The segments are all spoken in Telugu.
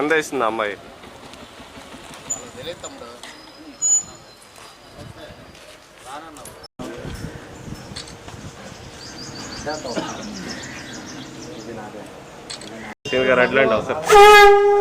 కింద వేసింది అమ్మాయి? సీన్ గారు అడ్లండి ఒకసారి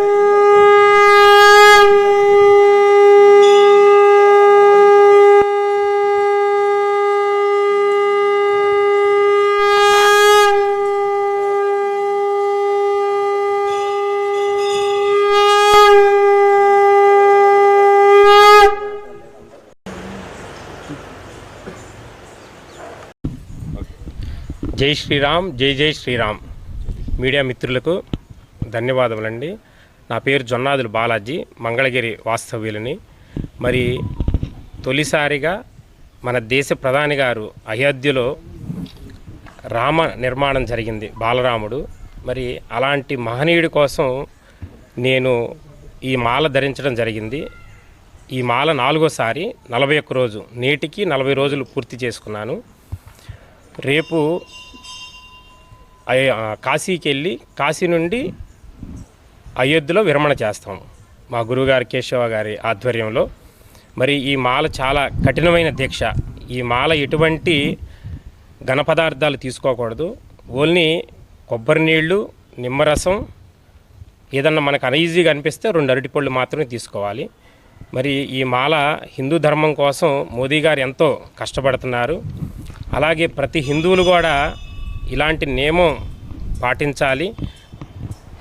జై శ్రీరామ్ జై జై శ్రీరామ్. మీడియా మిత్రులకు ధన్యవాదములండి. నా పేరు జొన్నాదులు బాలాజీ మంగళగిరి వాస్తవ్యులని. మరి తొలిసారిగా మన దేశ ప్రధాని గారు అయోధ్యలో రామ నిర్మాణం జరిగింది బాలరాముడు. మరి అలాంటి మహనీయుడి కోసం నేను ఈ మాల ధరించడం జరిగింది. ఈ మాల నాలుగోసారి నలభై ఒక్క రోజు నేటికి నలభై రోజులు పూర్తి చేసుకున్నాను. రేపు కాశీకి వెళ్ళి కాశీ నుండి అయోధ్యలో విరమణ చేస్తాం మా గురువుగారు కేశవ గారి ఆధ్వర్యంలో. మరి ఈ మాల చాలా కఠినమైన దీక్ష. ఈ మాల ఎటువంటి ఘన పదార్థాలు తీసుకోకూడదు. ఓన్లీ కొబ్బరి నీళ్ళు నిమ్మరసం ఏదన్నా మనకు అనీజీగా అనిపిస్తే రెండు అరటిపళ్ళు మాత్రమే తీసుకోవాలి. మరి ఈ మాల హిందూ ధర్మం కోసం మోదీ గారు ఎంతో కష్టపడుతున్నారు. అలాగే ప్రతి హిందువులు కూడా ఇలాంటి నియమం పాటించాలి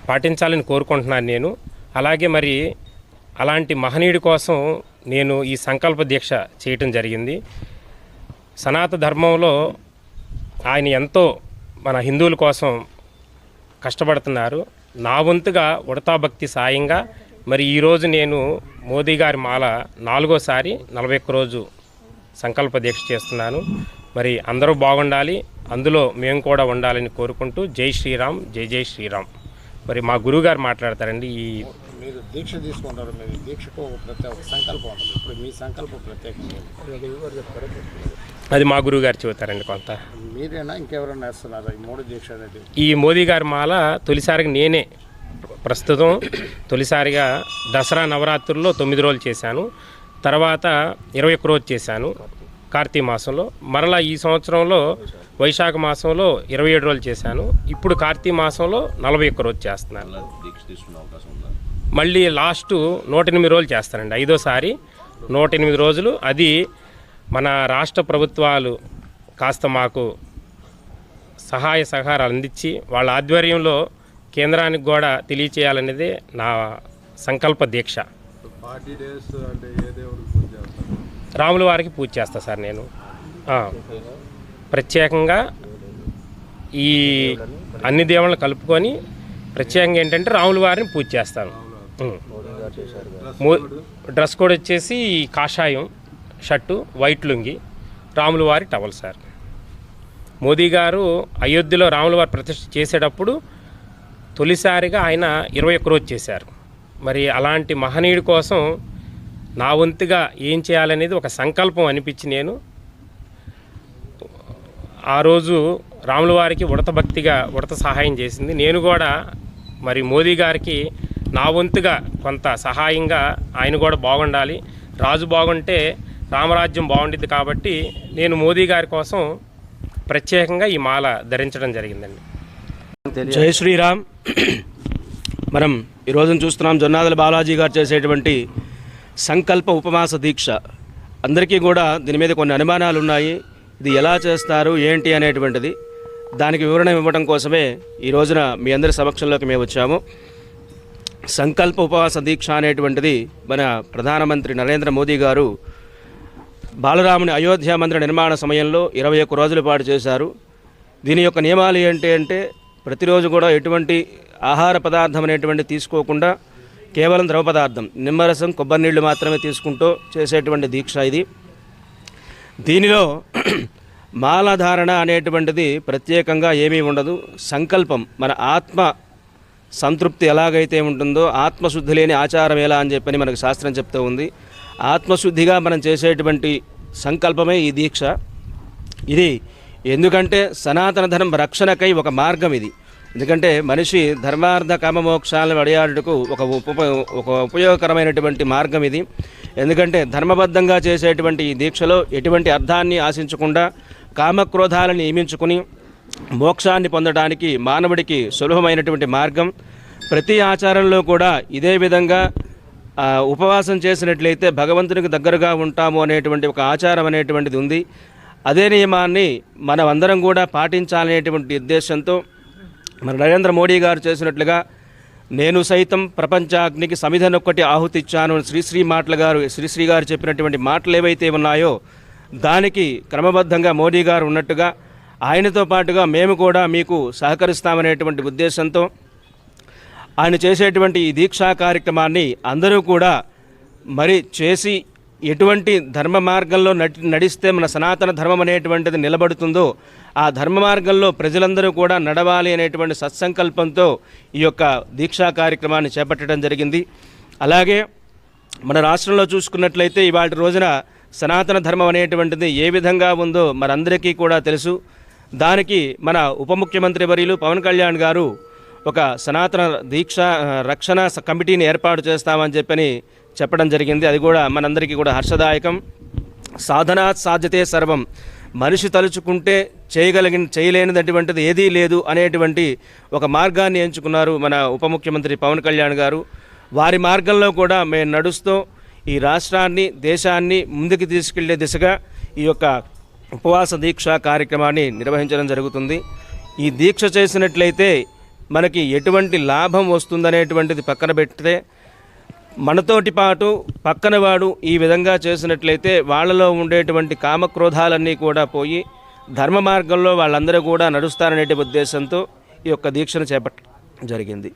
పాటించాలని కోరుకుంటున్నాను నేను. అలాగే మరి అలాంటి మహనీయుడి కోసం నేను ఈ సంకల్ప దీక్ష చేయటం జరిగింది. సనాత ధర్మంలో ఆయన ఎంతో మన హిందువుల కోసం కష్టపడుతున్నారు. నా వంతుగా ఉడతా భక్తి సాయంగా మరి ఈరోజు నేను మోదీ గారి మాల నాలుగోసారి నలభై ఒక్క రోజు సంకల్ప దీక్ష చేస్తున్నాను. మరి అందరూ బాగుండాలి. అందులో మేము కూడా ఉండాలని కోరుకుంటూ జై శ్రీరామ్ జై జై శ్రీరామ్. మరి మా గురువుగారు మాట్లాడతారండి ఈ మీరు దీక్ష తీసుకుంటారు మీరు దీక్షకు ఒక ప్రత్యేక ఒక సంకల్పం ఉంటుంది. ఇప్పుడు మీ సంకల్పం ప్రత్యేకంగా అది మా గురువుగారు చెబుతారండి కొంత. మీరేనా? ఇంకెవరైనా వేస్తున్నారా? ఈ మూడు దీక్ష అనేది? ఈ మోదీ గారి మాల తొలిసారిగా నేనే ప్రస్తుతం తొలిసారిగా దసరా నవరాత్రుల్లో తొమ్మిది రోజులు చేశాను. తర్వాత ఇరవై ఒక్క రోజు చేశాను. కార్తీక మాసంలో. మరలా ఈ సంవత్సరంలో వైశాఖ మాసంలో ఇరవై ఏడు రోజులు చేశాను. ఇప్పుడు కార్తీక మాసంలో నలభై ఒక్క రోజు చేస్తున్నాను. మళ్ళీ లాస్ట్ నూట ఎనిమిది రోజులు చేస్తానండి. ఐదోసారి నూట ఎనిమిది రోజులు. అది మన రాష్ట్ర ప్రభుత్వాలు కాస్త మాకు సహాయ సహకారాలు అందించి వాళ్ళ ఆధ్వర్యంలో కేంద్రానికి కూడా తెలియచేయాలనేదే నా సంకల్ప దీక్ష. ఫార్టీ డేస్ అంటే ఏ చేస్తారు రాముల వారికి పూజ చేస్తా సార్ నేను. ప్రత్యేకంగా ఈ అన్ని దేవుళ్ళని కలుపుకొని ప్రత్యేకంగా ఏంటంటే రాముల వారిని పూజ చేస్తాను. డ్రెస్ కోడ్ వచ్చేసి కాషాయం షర్టు వైట్ లుంగి రాముల వారి టవల్ సార్. మోదీ గారు అయోధ్యలో రాముల వారి ప్రతిష్ఠ చేసేటప్పుడు తొలిసారిగా ఆయన ఇరవై ఒక్క రోజు చేశారు. మరి అలాంటి మహనీయుడి కోసం నా వంతుగా ఏం చేయాలనేది ఒక సంకల్పం అనిపించి నేను ఆ రోజు రాముల వారికి ఉడత భక్తిగా ఉడత సహాయం చేసింది. నేను కూడా మరి మోదీ గారికి నా వంతుగా కొంత సహాయంగా ఆయన కూడా బాగుండాలి. రాజు బాగుంటే రామరాజ్యం బాగుండిద్ది కాబట్టి నేను మోదీ గారి కోసం ప్రత్యేకంగా ఈ మాల ధరించడం జరిగిందండి. జై శ్రీరామ్. మనం ఈరోజు చూస్తున్నాం. జొన్నాదల బాలాజీ గారు చేసేటువంటి సంకల్ప ఉపవాస దీక్ష. అందరికీ కూడా దీని మీద కొన్ని అనుమానాలు ఉన్నాయి ఇది ఎలా చేస్తారు? ఏంటి అనేటువంటిది. దానికి వివరణ ఇవ్వడం కోసమే ఈ రోజున మీ అందరి సమక్షంలోకి మేము వచ్చాము. సంకల్ప ఉపవాస దీక్ష అనేటువంటిది మన ప్రధానమంత్రి నరేంద్ర మోదీ గారు బాలరాముని అయోధ్య మందిర నిర్మాణ సమయంలో ఇరవై ఒక్క రోజుల పాటు చేశారు. దీని యొక్క నియమాలు ఏంటి అంటే ప్రతిరోజు కూడా ఎటువంటి ఆహార పదార్థం అనేటువంటి తీసుకోకుండా కేవలం ద్రవ పదార్థం నిమ్మరసం కొబ్బరి నీళ్ళు మాత్రమే తీసుకుంటూ చేసేటువంటి దీక్ష ఇది. దీనిలో మాలధారణ అనేటువంటిది ప్రత్యేకంగా ఏమీ ఉండదు. సంకల్పం మన ఆత్మ సంతృప్తి ఎలాగైతే ఉంటుందో ఆత్మశుద్ధి లేని ఆచారం ఎలా అని చెప్పని మనకు శాస్త్రం చెప్తూ ఉంది. ఆత్మశుద్ధిగా మనం చేసేటువంటి సంకల్పమే ఈ దీక్ష. ఇది ఎందుకంటే సనాతన ధర్మ రక్షణకై ఒక మార్గం ఇది. ఎందుకంటే మనిషి ధర్మార్థ కామమోక్షాలను అడియాడుటకు ఒక ఉప ఒక ఉపయోగకరమైనటువంటి మార్గం ఇది. ఎందుకంటే ధర్మబద్ధంగా చేసేటువంటి ఈ దీక్షలో ఎటువంటి అర్థాన్ని ఆశించకుండా కామక్రోధాలను నియమించుకుని మోక్షాన్ని పొందడానికి మానవుడికి సులభమైనటువంటి మార్గం. ప్రతి ఆచారంలో కూడా ఇదే విధంగా ఉపవాసం చేసినట్లయితే భగవంతునికి దగ్గరగా ఉంటాము అనేటువంటి ఒక ఆచారం అనేటువంటిది ఉంది. అదే నియమాన్ని మనం అందరం కూడా పాటించాలనేటువంటి ఉద్దేశంతో మన నరేంద్ర మోడీ గారు చేసినట్లుగా నేను సైతం ప్రపంచాగ్నికి సమిధనొక్కటి ఆహుతిచ్చాను శ్రీశ్రీ మాటల గారు శ్రీశ్రీ గారు చెప్పినటువంటి మాటలు ఏవైతే ఉన్నాయో దానికి క్రమబద్ధంగా మోడీ గారు ఉన్నట్టుగా ఆయనతో పాటుగా మేము కూడా మీకు సహకరిస్తామనేటువంటి ఉద్దేశంతో ఆయన చేసేటువంటి ఈ దీక్షా కార్యక్రమాన్ని అందరూ కూడా మరి చేసి ఎటువంటి ధర్మ మార్గంలో నడిస్తే మన సనాతన ధర్మం అనేటువంటిది నిలబడుతుందో ఆ ధర్మ మార్గంలో ప్రజలందరూ కూడా నడవాలి అనేటువంటి సత్సంకల్పంతో ఈ యొక్క దీక్షా కార్యక్రమాన్ని చేపట్టడం జరిగింది. అలాగే మన రాష్ట్రంలో చూసుకున్నట్లయితే ఇవాటి రోజున సనాతన ధర్మం అనేటువంటిది ఏ విధంగా ఉందో మనందరికీ కూడా తెలుసు. దానికి మన ఉప ముఖ్యమంత్రి వర్యులు పవన్ కళ్యాణ్ గారు ఒక సనాతన దీక్ష రక్షణ కమిటీని ఏర్పాటు చేస్తామని చెప్పని చెప్పడం జరిగింది. అది కూడా మనందరికీ కూడా హర్షదాయకం. సాధనా సాధ్యతే సర్వం. మనిషి తలుచుకుంటే చేయగలిగిన చేయలేనిదటువంటిది ఏదీ లేదు అనేటువంటి ఒక మార్గాన్ని ఎంచుకున్నారు మన ఉప ముఖ్యమంత్రి పవన్ కళ్యాణ్ గారు. వారి మార్గంలో కూడా మేము నడుస్తూ ఈ రాష్ట్రాన్ని దేశాన్ని ముందుకు తీసుకెళ్ళే దిశగా ఈ యొక్క ఉపవాస దీక్ష కార్యక్రమాన్ని నిర్వహించడం జరుగుతుంది. ఈ దీక్ష చేసినట్లయితే మనకి ఎటువంటి లాభం వస్తుందనేటువంటిది పక్కన పెడితే మనతోటి పాటు పక్కన వాడు ఈ విధంగా చేసినట్లయితే వాళ్ళలో ఉండేటువంటి కామక్రోధాలన్నీ కూడా పోయి ధర్మ మార్గంలో వాళ్ళందరూ కూడా నడుస్తారనే ఉద్దేశంతో ఈ యొక్క దీక్షను చేపట్టడం జరిగింది.